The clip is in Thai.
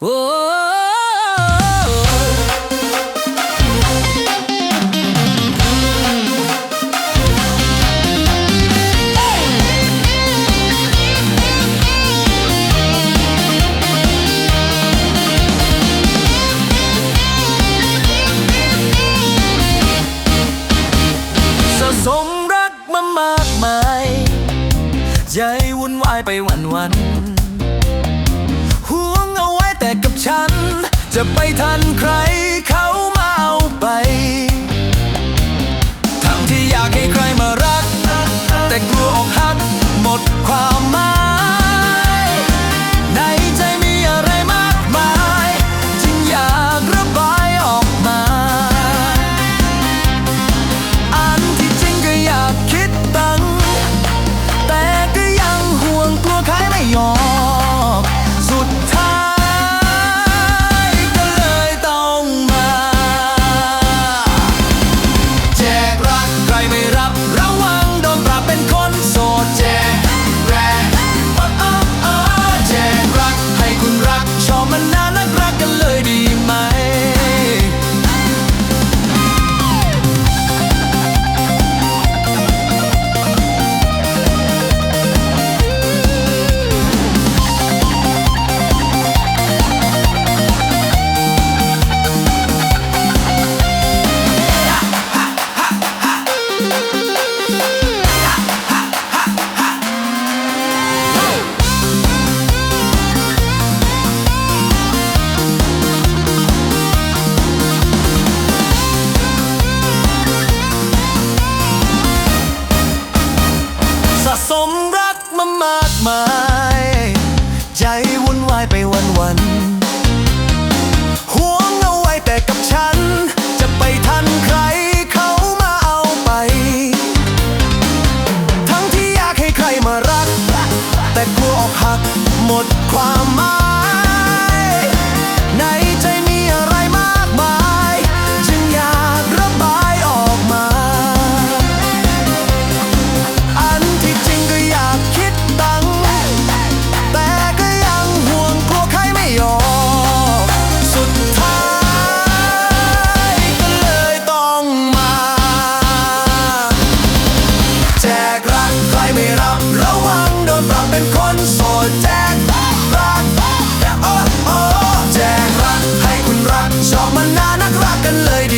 โอ้สะสมรักมามากมายใจวุ่นวายไปวันวันห่ว กับฉัน จะไปทันใคร มใจวุ่นวายไปวันวันห่วงเอาไว้แต่กับฉัน จะไปทันใครเขามาเอาไป ทั้งที่อยากให้ใครมารัก แต่กลัวออกหักหมดความ็นคนโสดแจกรักแต่โอ้โอ้แจกรักให้คุณรักชอบมานานักรักกันเลยดี